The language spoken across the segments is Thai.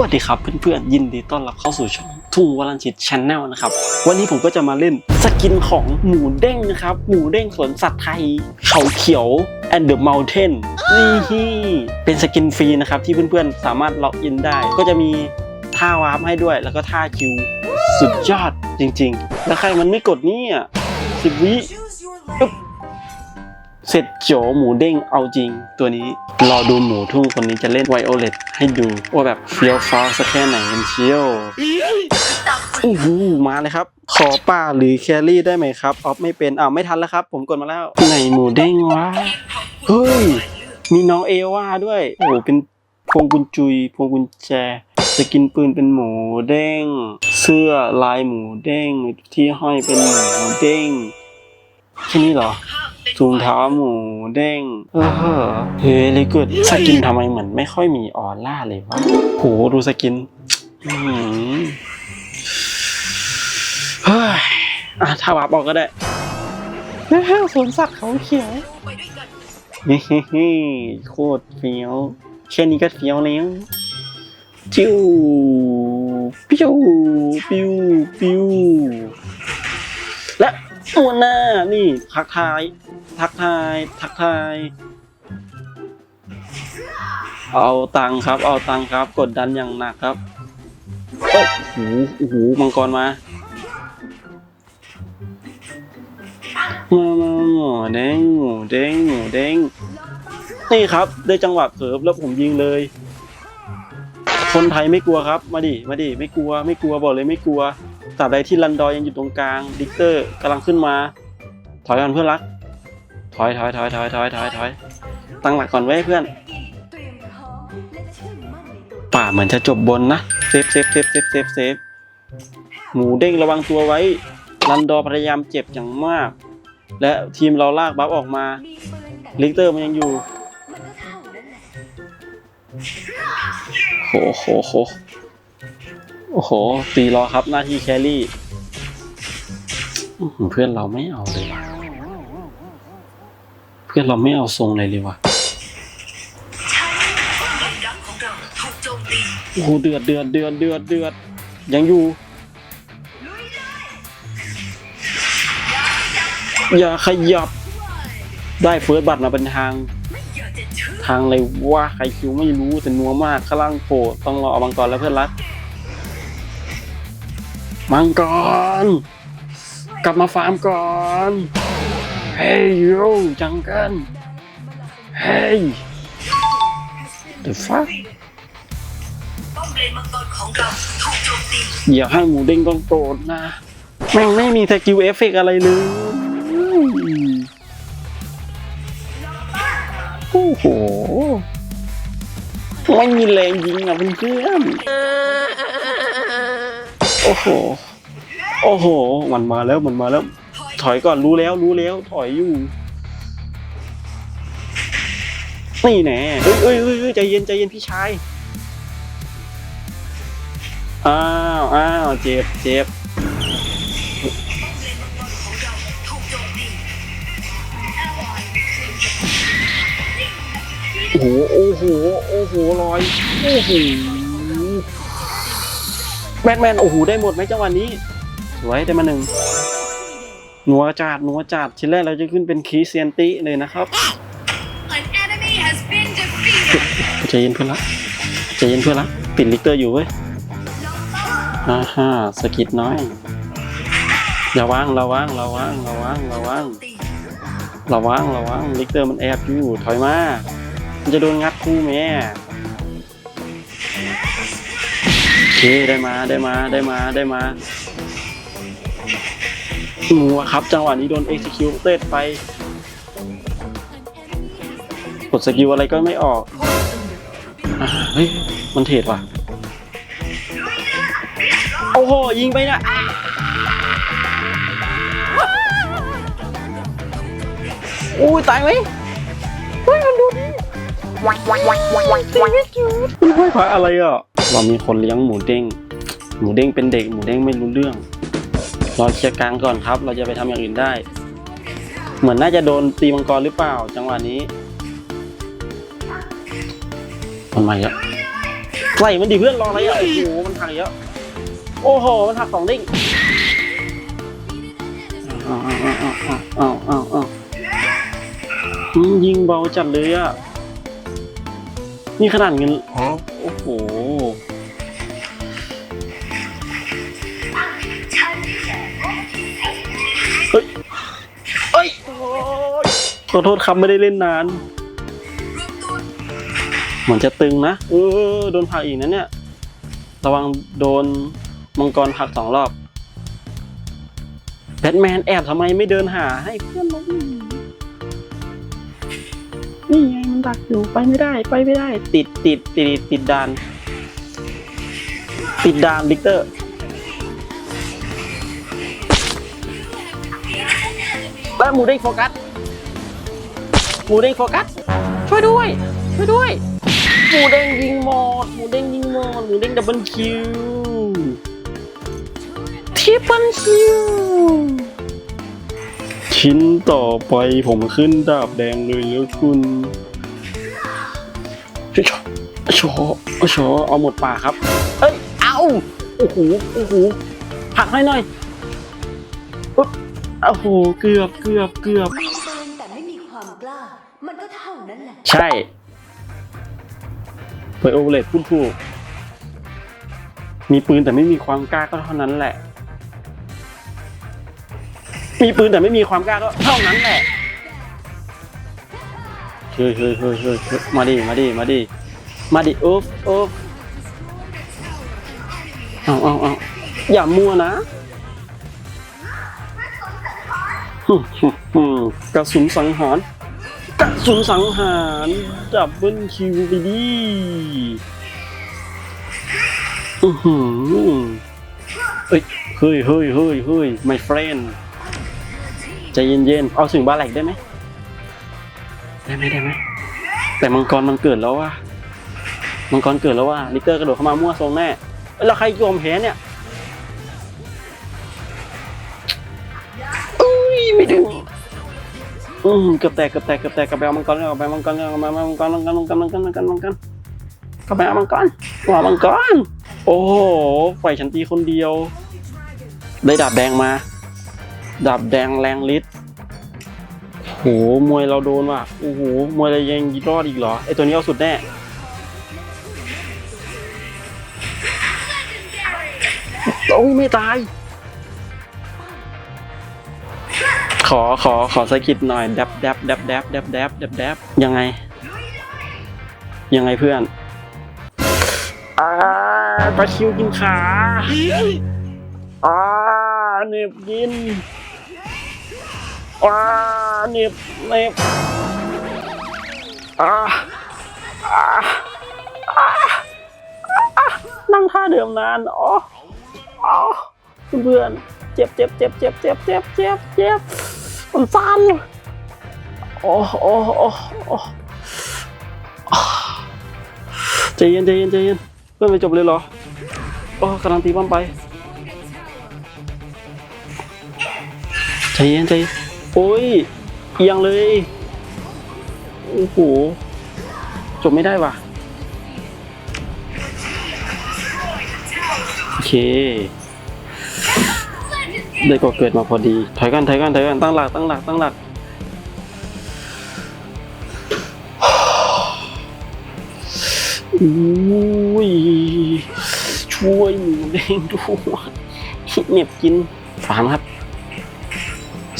วัสดีครับเพื่อนๆยินดีต้อนรับเข้าสู่ช่องทุงวรันชิตชนแนลนะครับ วันนี้ผมก็จะมาเล่นสกินของหมูเด้งนะครับ หมูเด้งสวนสัตว์ไทย เขาเขียว and the mountain นี่เป็นสกินฟรีนะครับ ที่เพื่อนๆ สามารถล็อกอินได้ ก็จะมีท่าวาร์ปให้ด้วย แล้วก็ท่าคิวสุดยอดจริง ๆ แล้วใครมันไม่กดนี่ยสิบวิปึ๊บ เสร็จโจหมูเด้งเอาจริง ตัวนี้รอดูหมูทุ่งคนนี้จะเล่นไวโอเลตให้ดูว่าแบบเฟี้ยวฟ้าสักแค่ไหนกันเชียวโอ้โหมาเลยครับ ขอป้าหรือแครี่ได้ไหมครับออฟไม่เป็นอ้าวไม่ทันแล้วครับ ผมกดมาแล้วไหนหมูเด้งวะเฮ้ยมีน้องเอวาด้วยโอ้โหเป็นพวงกุญจุยพวงกุญแจสกินปืนเป็นหมูเด้ง เสื้อลายหมูเด้งที่ห้อยเป็นหมูเด้งแค่นี้เหรอ ถุงเท้าหมูเด้งเออเฮ้ยเลยกดสกินทำไมเหมือนไม่ค่อยมีออร่าเลยวะโหดูสกินอ๋ออเฮ้ยอะถ้าวาบออกก็ได้เฮ้ยสวนสัตว์เขาเขียวนี่โคตรเฟี้ยวแค่นี้ก็เฟี้ยวแล้วจิ้วปิ้วปิ้วปิ้วและตัวหน้านี่ทักทาย ทักทาย ทักทาย เอาตังครับ เอาตังครับ กดดันอย่างหนักครับ โอ้โหโอ้โหมังกรมามามาหมูเด้งหมูเด้งหมูเด้งนี่ครับได้จังหวะเสิร์ฟแล้วผมยิงเลย คนไทยไม่กลัวครับ มาดิ มาดิ ไม่กลัว ไม่กลัวบอกเลยไม่กลัวตราบใดที่ลันดอร์ยังอยู่ตรงกลาง ดิกเตอร์กำลังขึ้นมา ถอยก่อนเพื่อนรัก ถอยถอยถอยถอยถอยถอยถอยตั้งหลักก่อนไว้ยเพื่อน ป่าเหมือนจะจบบนนะ เซฟเซฟเซฟเซฟเซฟเซฟหมูเด้งระวังตัวไว้ ลันดอพยายามเจ็บอย่างมาก และทีมเราลากบัฟออกมา ลิกเตอร์มันยังอยู่โหโหโหโอ้โห ตีรอครับหน้าที่แครี่ เพื่อนเราไม่เอาเลย พื่อนเราไม่เอาทรงเลยเลยว่ะโอ้โหเดือดเดือดเดือดเดือดเดือดยังอยู่ อย่าขยับ ได้เฟิร์สบัตรมาเป็นทาง ทางอะไรว่าใครคิวไม่รู้แต่นัวมากข้างล่างโผล่ต้องรอเอามังกรแล้วเพื่อนรัก มังกร กลับมาฟาร์มก่อน เฮ้ยโยจังกันเฮ้ย the fuck อมเลนมังกรของเราถูกโจมตีอย่าให้หมูเด้งต้องโกรธนะ แม่งไม่มีสกิลเอฟเฟกอะไรเลยโอ้โหไม่มีแรงยิงอะเพื่อนโอ้โห โอ้โห มันมาแล้ว มันมาแล้ว ถอยก่อนรู้แล้วรู้แล้วถอยอยู่นี่แน่เอ้ยเอ้ยเอ้ยใจเย็นใจเย็นพี่ชายอ้าวอ้าวเจ็บเจ็บโอ้โหโอ้โหโอ้โหลอยโอ้โหแบทแมนโอ้โหได้หมดไหมจังหวะนี้สวยได้มาหนึ่ง นัวจัดหนัวจัดชิ้นแรกเราจะขึ้นเป็นคีเซียนติเลยนะครับ An enemy has been defeated ใจเย็นเพื่อนละใจเย็นเพื่อนละปิดลิกเตอร์อยู่เว้ยอ่าฮะสะกิดน้อยอย่าวางระวังระวังระวังระวังตีระวังระวังลิกเตอร์มันแอบอยู่ถอยมามันจะโดนงัดคู่แม่โอเคได้มาได้มาได้มาได้มา มัวครับ จังหวะนี้โดน executed ไป กดสกิลอะไรก็ไม่ออกอะเฮ้ย มันเทรดว่ะ โอ้โห ยิงไปนะอะอุ้ยตายไหมเฮ้ยมันดูดิมันห้อยพระอะไรอะ เรามีคนเลี้ยงหมูเด้ง หมูเด้งเป็นเด็ก หมูเด้งไม่รู้เรื่อง รอเคลียร์กลางก่อนครับ เราจะไปทำอย่างอื่นได้ เหมือนน่าจะโดนตีมังกรหรือเปล่า จังหวะนี้มันมาอีกแล้วใส่มันดิเพื่อนรออะไรอะโอ้โหมันหักเยอะโอ้โห มันหักสองเด้งอ้าวอ้าวอ้าวอ้าวอ้าวอ้าวอืมยิงเบาจัดเลยอะนี่ขนาดเงินโอ้โห ขอโทษครับไม่ได้เล่นนาน เหมือนจะตึงนะ เออ โดนผลักอีกนะเนี่ย ระวังโดนมังกรผลักสองรอบ แบทแมนแอบทำไมไม่เดินหาให้เพื่อนเราวิ่งนี่ไงมันดักอยู่ไปไม่ได้ ไปไม่ได้ ติดติดติดติดดาน ติดดานวิกเตอร์แล้วมูเด้โฟกัส หมูเด้งโฟกัส ช่วยด้วย ช่วยด้วย หมูเด้งยิงหมด หมูเด้งยิงหมด หมูเด้งดับเบิลคิวทริปเปิลคิว ชิ้นต่อไปผมขึ้นดาบแดงเลยแล้วคุณชอชอชอเอาหมดป่ากครับ เอ้ย เอาโอ้โห โอ้โหผลักให้หน่อยปึ๊บโอ้โห เกือบ เกือบ เกือบ มันก็เท่านั้นแหละ ใช่เผยโอเวอร์เลพูดถูกมีปืนแต่ไม่มีความกล้าก็เท่านั้นแหละ มีปืนแต่ไม่มีความกล้าก็เท่านั้นแหละเฮ้ยเฮ้ยเฮ้ยเฮ้ยมาดิมาดิมาดิมาดิอุ๊บอุ๊บเอาเอาเอาอย่ามัวนะฮึ่มกระสุนสังหาร กระสุนสังหารดับเบิลคิวไปดิอือหือเอ้ยเฮ้ยเฮ้ยเฮ้ยเฮ้ย my friend ใจเย็นๆ เอาถึงบาแหลกได้ไหม ได้ไหมได้ไหม แต่มังกรมันเกิดแล้วว่ะมังกรเกิดแล้วว่ะลิเกอร์กระโดดเข้ามามั่วทรงแน่เอ้ยแล้วใครยอมแพ้เนี่ย อืมเกือบแตกเกือบแตกเกือบแตกกลับไปเอามังกรกลับไปมังกรกลับไปมังกรมังกรมังกรมังกรมังกรมังกรกลับไปเอามังกรว่ามังกรโอ้โหปล่อยฉันตีคนเดียว ได้ดาบแดงมา ดาบแดงแรงฤทธิ์โหมวยเราโดนว่ะโอ้โหมวยเรายังรอดอีกเหรอไอตัวนี้เอาสุดแน่โอ้ยไม่ตาย อขอขอสะกิดหน่อยแดบแดบแดบแดบแดบแดบแดบแดบยังไง ยังไงเพื่อนอ่าปลาคิวกินขาอ่าเหน็บกินอ่าเหน็บเหน็บอ่าอ่าอ่าอ่านั่งท่าเดิมนานอ๋ออ๋อเพื่อนเจ็บเจ็บเจ็บเจ็บเจ็บเจ็บเจ็บเจ็บ มันสั่นโอ้โอ้โอ้โอ้ใจเย็นใจเย็นใจเย็นเพื่อนไม่จบเลยเหรอโอ้กำลังตีป้อมไปใจเย็นใจเย็นโอ้ยเอียงเลยโอ้โหจบไม่ได้ว่ะโอเค ได้ก็เกิดมาพอดี ถอยกันถอยกันถอยกันตั้งหลักตั้งหลักตั้งหลักอุ้ยช่วยหมูเด้งด้วยเหน็บกินฟังครับ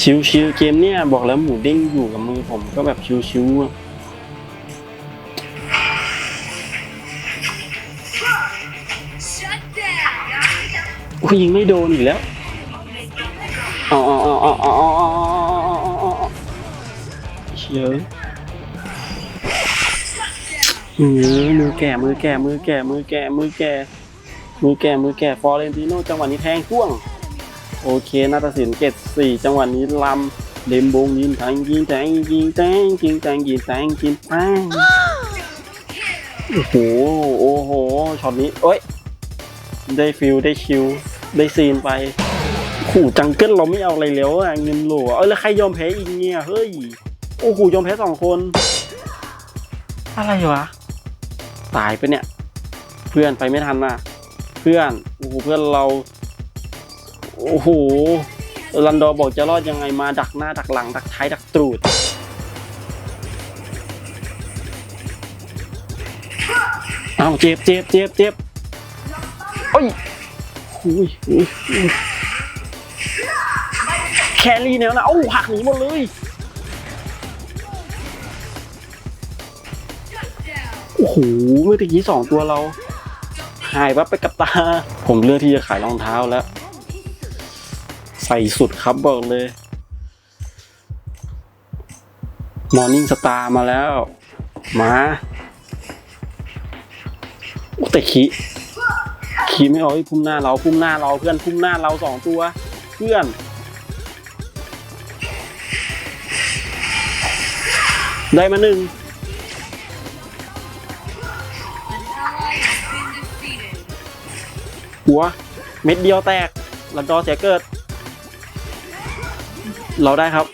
ชิวๆเกมเนี่ยบอกแล้วหมูเด้งอยู่กับมือผมก็แบบชิวๆอุ้ยยิงไม่โดนอีกแล้ว เชียวมือมือแก่มือแก่มือแก่มือแก่มือแก่มือแก่มือแก่ฟอเรนติโนจังหวะนี้แทงช่วง โอเคนาฏศิลป์เกตสี่จังหวะนี้ลำเดมบงยิงแทงยิงแทงยิงแทงยิงแทงยิงแทงยิงแทงโอ้โหโอ้โหช็อตนี้เอ้ยได้ฟิลได้คิวได้ซีนไปขู่จังเกิลเราไม่เอาอะไรแล้วอะเงินโหลอะเอ้ยแล้วใครยอมแพ้อีกเนี่ยเฮ้ย โอ้โหยอมแพ้สองคน อะไรวะ ตายไปะเนี่ย เพื่อนไปไม่ทันน่ะ เพื่อน โอ้โห เพื่อนเรา โอ้โห รันดอร์บอกจะรอดยังไงมาดักหน้าดักหลัง ดักท้ายดักตรูดอ้าวเจ็บเจ็บเจ็บเจ็บโอ้ยอุ้ยอุ้ยอุ้ยแครี่เนี่ยนะเอ้าหักหนีหมดเลย โอ้โหเมื่อตะกี้สองตัวเรา หายวับไปกับตา ผมเลือกที่จะขายรองเท้าแล้ว ใส่สุดครับบอกเลยมอร์นิ่งสตาร์มาแล้ว มาโอ้แต่ขีขีไม่เอาพุ่มหน้าเราพุ่มหน้าเราเพื่อนพุ่มหน้าเราสองตัว เพื่อนได้มาหนึ่ง หัว เม็ดเดียวแตกลันดอเสียเกิด เราได้ครับ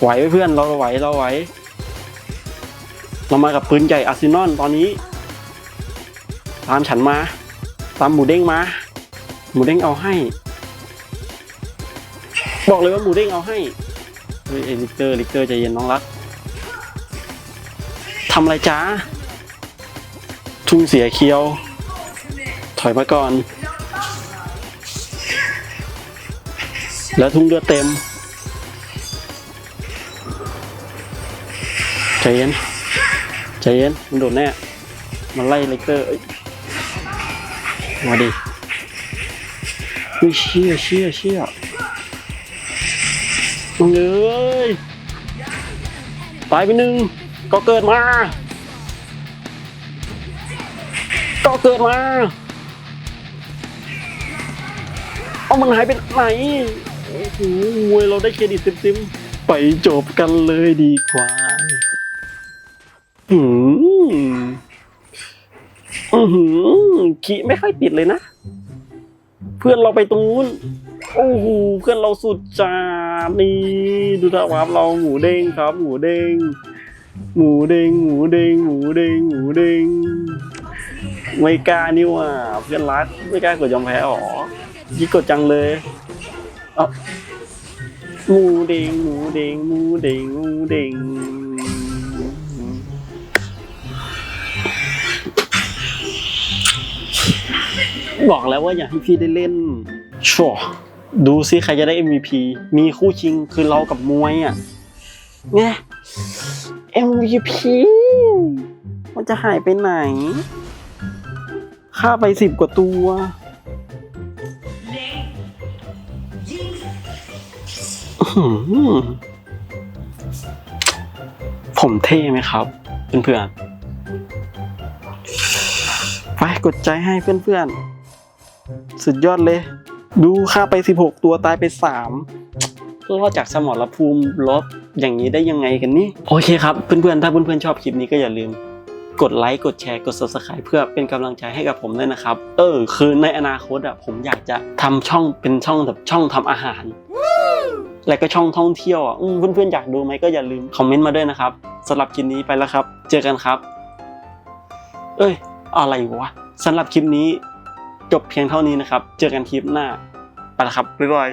ไหวเพื่อน เราไหว เราไหว เรามากับปืนใหญ่อาร์เซนอลตอนนี้ ตามฉันมา ตามหมูเด้งมา หมูเด้งเอาให้ บอกเลยว่าหมูเด้งเอาให้ เฮ้ยเอลิกเตอร์ลิกเตอร์ใจเย็นน้องรักทำอะไรจ้าทุ่งเสียเคียว อยมาก่อน แล้วทุ่งเลือดเต็มใจเย็นใจเย็นมันโดดแน่มันไล่เลกเตอร์มาดิอุ้ยเชี่ยเชี่ยเชี่ยมึงเอ้ยตายไปหนึ่งก็เกิดมา ก็เกิดมา เอามันหายไปไหนโอ้โหเราได้เครดิตเต็มๆไปจบกันเลยดีกว่าอืมอือขีไม่ค่อยติดเลยนะ เพื่อนเราไปตรงนู้น โอ้โห เพื่อนเราสุดจานี่ ดูท่าวาบเราหมูเด้งครับ หมูเด้ง หมูเด้ง หมูเด้ง หมูเด้ง หมูเด้ง ไม่กล้านี่ว่า เพื่อนรัก ไม่กล้ากดยอมแพ้หรอ ยี่กดจังเลยเอ้าหมูเด้งหมูเด้งหมูเด้งหมูเด้งบอกแล้วว่าอยากให้พี่ได้เล่นชัวร์ดูซิใครจะได้ MVP มีคู่ชิงคือเรากับมวยอะไง MVP มันจะหายไปไหน ค่าไปสิบกว่าตัว ผมเท่ไหมครับ เพื่อนๆ ไปกดใจให้เพื่อนๆ สุดยอดเลย ดูค่าไป 16 ตัวตายไป 3รอดจากสมรภูมิลบอย่างนี้ได้ยังไงกันนี่ โอเคครับ เพื่อนๆ ถ้าเพื่อนๆ ชอบคลิปนี้ก็อย่าลืมกดไลค์กดแชร์กด subscribe เพื่อเป็นกำลังใจให้กับผมด้วยนะครับ เออ คือในอนาคตอะผมอยากจะทำช่องเป็นช่องแบบช่องทำอาหาร และก็ช่องท่องเที่ยวอะเพื่อนๆอยากดูไหมก็อย่าลืมคอมเมนต์มาด้วยนะครับสำหรับคลิปนี้ไปแล้วครับ เจอกันครับ เอ้ย อะไรวะสำหรับคลิปนี้จบเพียงเท่านี้นะครับ เจอกันคลิปหน้าไปแล้วครับบ๊ายบาย